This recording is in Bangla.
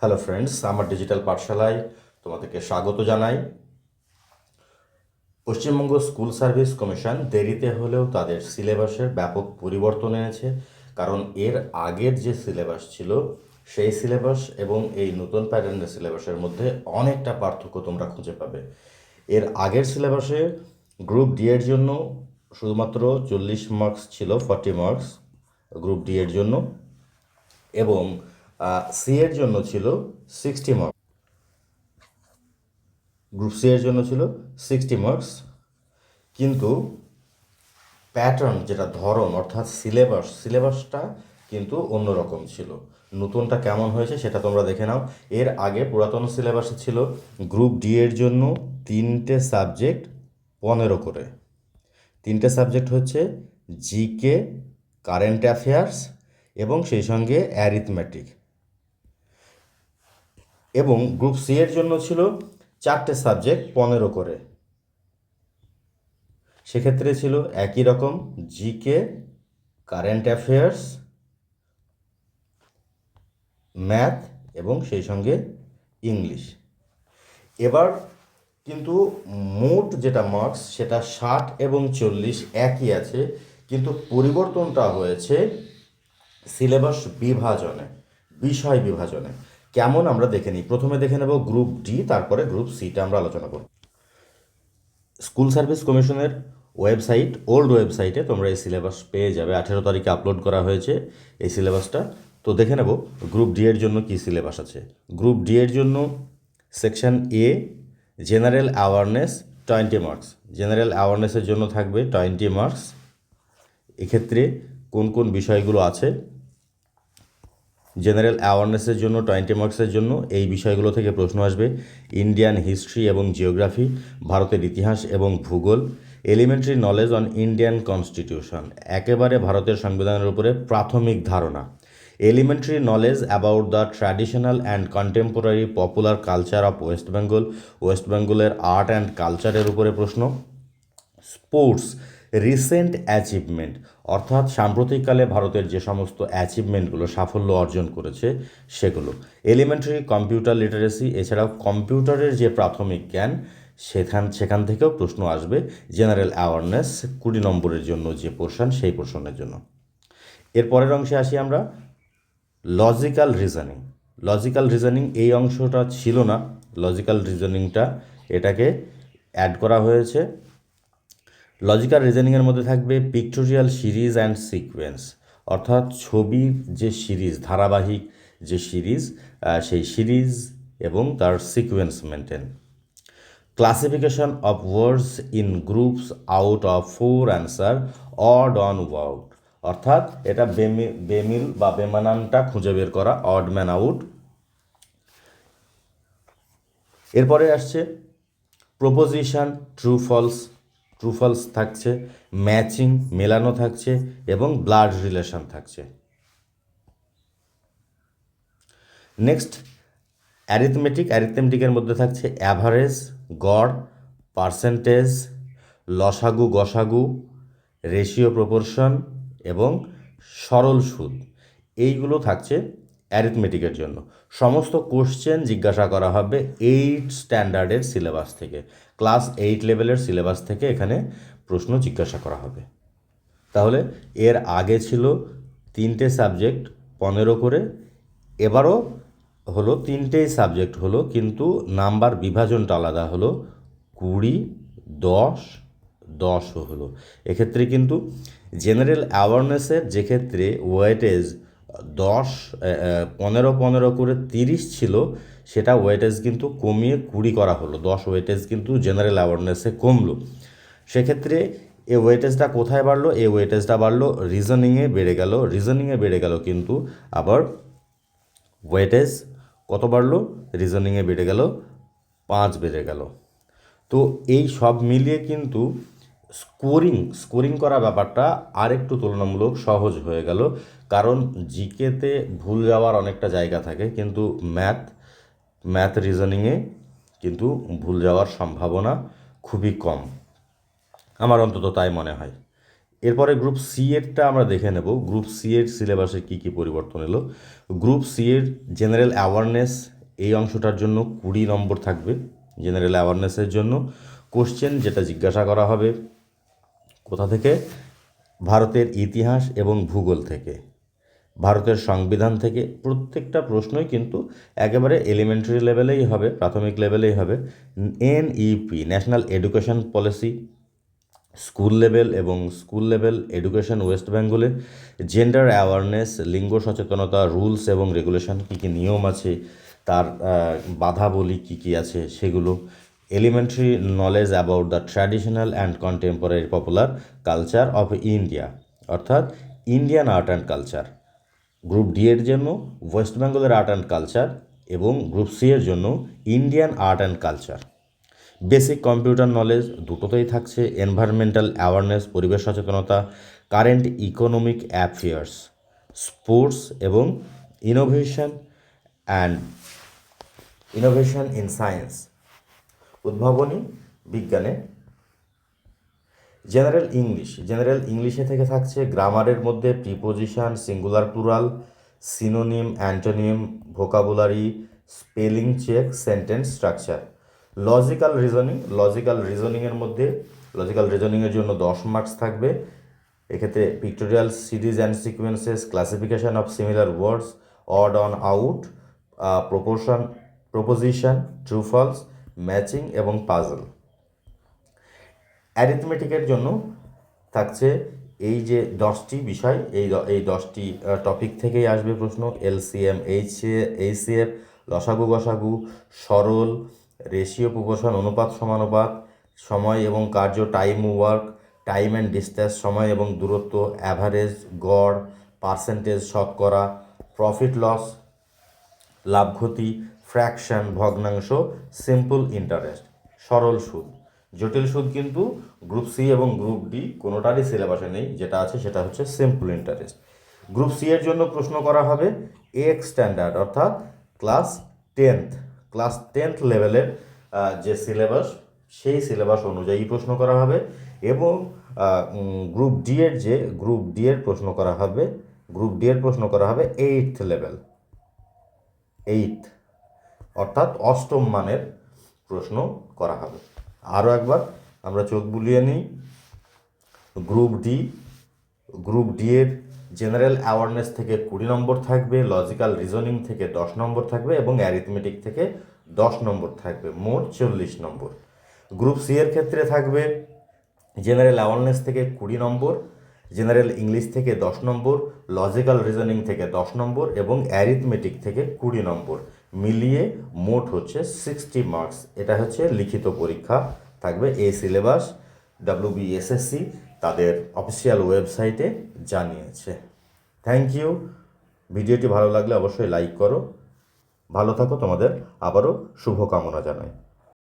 হ্যালো ফ্রেন্ডস আমার ডিজিটাল পাঠশালায় তোমাদেরকে স্বাগত জানাই। পশ্চিমবঙ্গ স্কুল সার্ভিস কমিশন দেরিতে হলেও তাদের সিলেবাসের ব্যাপক পরিবর্তন এনেছে, কারণ এর আগের যে সিলেবাস ছিল, সেই সিলেবাস এবং এই নতুন প্যাটার্নের সিলেবাসের মধ্যে অনেকটা পার্থক্য তোমরা খুঁজে পাবে। এর আগের সিলেবাসে গ্রুপ ডি এর জন্য শুধুমাত্র চল্লিশ মার্কস ছিল ফর্টি মার্কস গ্রুপ ডি এর জন্য এবং সি এর জন্য ছিল সিক্সটি মার্কস গ্রুপ সি এর জন্য ছিল সিক্সটি মার্কস কিন্তু প্যাটার্ন যেটা ধরন, অর্থাৎ সিলেবাস সিলেবাসটা কিন্তু অন্যরকম ছিল। নতুনটা কেমন হয়েছে সেটা তোমরা দেখে নাও। এর আগে পুরাতন সিলেবাসে ছিল গ্রুপ ডি এর জন্য তিনটে সাবজেক্ট পনেরো করে। তিনটে সাবজেক্ট হচ্ছে জিকে কারেন্ট অ্যাফেয়ার্স এবং সেই সঙ্গে অ্যারিথমেটিক এবং গ্রুপ সি এর জন্য ছিল চারটে সাবজেক্ট পনেরো করে। সেক্ষেত্রে ছিল একই রকম জিকে কারেন্ট অ্যাফেয়ার্স ম্যাথ এবং সেই সঙ্গে ইংলিশ এবার কিন্তু মোট যেটা মার্কস সেটা ষাট এবং চল্লিশ একই আছে, কিন্তু পরিবর্তনটা হয়েছে সিলেবাস বিভাজনে, বিষয় বিভাজনে। কেমন আমরা দেখে নিই। প্রথমে দেখে নেব গ্রুপ ডি তারপরে গ্রুপ সিটা আমরা আলোচনা করব। স্কুল সার্ভিস কমিশনের ওয়েবসাইট ওল্ড ওয়েবসাইটে তোমরা এই সিলেবাস পেয়ে যাবে। আঠেরো তারিখে আপলোড করা হয়েছে এই সিলেবাসটা তো দেখে নেব গ্রুপ ডি এর জন্য কী সিলেবাস আছে। গ্রুপ ডি এর জন্য section A general awareness twenty marks general অ্যাওয়ারনেসের জন্য থাকবে টোয়েন্টি মার্কস এক্ষেত্রে কোন কোন বিষয়গুলো আছে? জেনারেল অ্যাওয়ারনেসের জন্য, টোয়েন্টি মার্কসের জন্য এই বিষয়গুলো থেকে প্রশ্ন আসবে। ইন্ডিয়ান হিস্ট্রি এবং জিওগ্রাফি, ভারতের ইতিহাস এবং ভূগোল, elementary knowledge on Indian constitution, একেবারে ভারতের সংবিধানের উপরে প্রাথমিক ধারণা। Elementary knowledge about the traditional and contemporary popular culture of West Bengal, West বেঙ্গলের আর্ট অ্যান্ড কালচারের উপরে প্রশ্ন। স্পোর্টস রিসেন্ট অ্যাচিভমেন্ট অর্থাৎ সাম্প্রতিককালে ভারতের যে সমস্ত অ্যাচিভমেন্টগুলো সাফল্য অর্জন করেছে, সেগুলো। এলিমেন্টারি কম্পিউটার লিটারেসি এছাড়াও কম্পিউটারের যে প্রাথমিক জ্ঞান, সেখান সেখান থেকেও প্রশ্ন আসবে জেনারেল অ্যাওয়ারনেস কুড়ি নম্বরের জন্য যে পোর্শন সেই পোর্শনের জন্য। এর পরের অংশে আসি আমরা লজিক্যাল রিজনিং লজিক্যাল রিজনিং এই অংশটা ছিল না। লজিক্যাল রিজনিংটা এটাকে অ্যাড করা হয়েছে। লজিক্যাল রিজনিংয়ের মধ্যে থাকবে পিক্টোরিয়াল সিরিজ অ্যান্ড সিকোয়েন্স অর্থাৎ ছবির যে সিরিজ ধারাবাহিক যে সিরিজ সেই সিরিজ এবং তার sequence maintain classification of words in groups out of four answer odd one out অর্থাৎ এটা বেমি, বেমিল বা বেমানানটা খুঁজে বের করা অড ম্যান আউট এরপরে আসছে proposition true false true false থাকছে, ম্যাচিং, মেলানো থাকছে এবং ব্লাড রিলেশন থাকছে। নেক্সট অ্যারিথমেটিক অ্যারিথমেটিকের মধ্যে থাকছে অ্যাভারেজ গড় পার্সেন্টেজ লসাগু, গসাগু রেশিও প্রপোর্শন এবং সরল সুদ। এইগুলো থাকছে অ্যারিথমেটিকের জন্য। সমস্ত কোশ্চেন জিজ্ঞাসা করা হবে এইট স্ট্যান্ডার্ডের সিলেবাস থেকে। ক্লাস এইট লেভেলের সিলেবাস থেকে এখানে প্রশ্ন জিজ্ঞাসা করা হবে। তাহলে এর আগে ছিল তিনটে সাবজেক্ট, পনেরো করে। এবারও হলো তিনটেই সাবজেক্ট হলো, কিন্তু নাম্বার বিভাজনটা আলাদা হলো। কুড়ি, দশ, দশও হলো। এক্ষেত্রে কিন্তু জেনারেল অ্যাওয়ারনেসের যেক্ষেত্রে ওয়েটেজ দশ পনেরো পনেরো করে তিরিশ ছিল, সেটা ওয়েটেজ কিন্তু কমিয়ে কুড়ি করা হলো। দশ ওয়েটেজ কিন্তু জেনারেল অ্যাওয়ারনেসে কমলো। সেক্ষেত্রে এ ওয়েটেজটা কোথায় বাড়লো? এই ওয়েটেজটা বাড়লো রিজনিংয়ে বেড়ে গেল। রিজনিংয়ে বেড়ে গেল কিন্তু আবার ওয়েটেজ কত বাড়লো? রিজনিংয়ে বেড়ে গেল, পাঁচ বেড়ে গেল। তো এই সব মিলিয়ে কিন্তু স্কোরিং স্কোরিং করা ব্যাপারটা আরেকটু তুলনামূলক সহজ হয়ে গেল। কারণ জিকেতে ভুল যাওয়ার অনেকটা জায়গা থাকে, কিন্তু ম্যাথ ম্যাথ রিজনিংয়ে কিন্তু ভুল যাওয়ার সম্ভাবনা খুবই কম। আমার অন্তত তাই মনে হয়। এরপরে গ্রুপ সি এরটা আমরা দেখে নেব। গ্রুপ সি এর সিলেবাসে কী কী পরিবর্তন এলো? গ্রুপ সি এর জেনারেল অ্যাওয়ারনেস এই অংশটার জন্য কুড়ি নম্বর থাকবে জেনারেল অ্যাওয়ারনেসের জন্য। কোশ্চেন যেটা জিজ্ঞাসা করা হবে কোথা থেকে? ভারতের ইতিহাস এবং ভূগোল থেকে। ভারতের সংবিধান থেকে প্রত্যেকটা প্রশ্নই কিন্তু একেবারে এলিমেন্টারি লেভেলেই হবে, প্রাথমিক লেভেলেই হবে। NEP national education policy school level এবং স্কুল লেভেল এডুকেশন ওয়েস্ট বেঙ্গলে জেন্ডার অ্যাওয়ারনেস লিঙ্গ সচেতনতা রুলস এবং রেগুলেশন কী কী নিয়ম আছে, তার বাধাবলী কী কী আছে সেগুলো elementary knowledge about the traditional and contemporary popular culture of India অর্থাৎ Indian art and culture group D এর জন্য ওয়েস্ট বেঙ্গলের আর্ট অ্যান্ড কালচার এবং গ্রুপ সি এর জন্য Indian art and culture basic computer knowledge দুটোতেই থাকছে এনভায়রনমেন্টাল অ্যাওয়ারনেস পরিবেশ সচেতনতা কারেন্ট ইকোনমিক অ্যাফেয়ার্স স্পোর্টস এবং innovation and innovation in science উদ্ভাবনী, বিজ্ঞানে। জেনারেল ইংলিশ জেনারেল ইংলিশে থেকে থাকছে গ্রামারের মধ্যে preposition singular plural synonym antonym vocabulary spelling check sentence structure logical reasoning logical রিজনিংয়ের মধ্যে লজিক্যাল রিজনিংয়ের জন্য দশ মার্কস থাকবে। এক্ষেত্রে pictorial series and sequences classification of similar words odd one out proportion proposition true false matching এবং পাজল। অ্যারিথমেটিকের জন্য থাকছে এই যে দশটি বিষয়, এই এই দশটি টপিক থেকেই আসবে প্রশ্ন। এলসিএম এইচ এইচসিএফ, লসাগু, গসাগু, সরল, রেশিও প্রপোর্শন অনুপাত সমানুপাত সময় এবং কার্য time work time and distance সময় এবং দূরত্ব অ্যাভারেজ গড় পার্সেন্টেজ শতকরা প্রফিট লস লাভ ক্ষতি ফ্র্যাকশন ভগ্নাংশ সিম্পল ইন্টারেস্ট সরল সুদ। জটিল সুদ কিন্তু গ্রুপ সি এবং গ্রুপ ডি কোনোটারই সিলেবাসে নেই, যেটা আছে সেটা হচ্ছে সিম্পল ইন্টারেস্ট গ্রুপ সি এর জন্য প্রশ্ন করা হবে এক স্ট্যান্ডার্ড অর্থাৎ ক্লাস টেন্থ ক্লাস টেন্থ লেভেলের যে সিলেবাস সেই সিলেবাস অনুযায়ী প্রশ্ন করা হবে এবং গ্রুপ ডি এর যে গ্রুপ ডি এর প্রশ্ন করা হবে গ্রুপ ডি এর প্রশ্ন করা হবে এইট লেভেল এইট অর্থাৎ অষ্টম মানের প্রশ্ন করা হবে। আরও একবার আমরা চোখ বুলিয়ে নিই। গ্রুপ ডি গ্রুপ ডি এর জেনারেল অ্যাওয়ারনেস থেকে কুড়ি নম্বর থাকবে, লজিক্যাল রিজনিং থেকে দশ নম্বর থাকবে এবং অ্যারিথমেটিক থেকে দশ নম্বর থাকবে, মোট চল্লিশ নম্বর। গ্রুপ সি এর ক্ষেত্রে থাকবে জেনারেল অ্যাওয়ারনেস থেকে কুড়ি নম্বর, জেনারেল ইংলিশ থেকে দশ নম্বর, লজিক্যাল রিজনিং থেকে দশ নম্বর এবং অ্যারিথমেটিক থেকে কুড়ি নম্বর। মিলিয়ে মোট হচ্ছে সিক্সটি মার্কস এটা হচ্ছে লিখিত পরীক্ষা, থাকবে এই সিলেবাস ডাব্লিউবিএসএসসি তাদের অফিসিয়াল ওয়েবসাইটে জানিয়েছে। থ্যাংক ইউ ভিডিওটি ভালো লাগলে অবশ্যই লাইক করো। ভালো থাকো তোমাদের। আবারও শুভকামনা জানাই।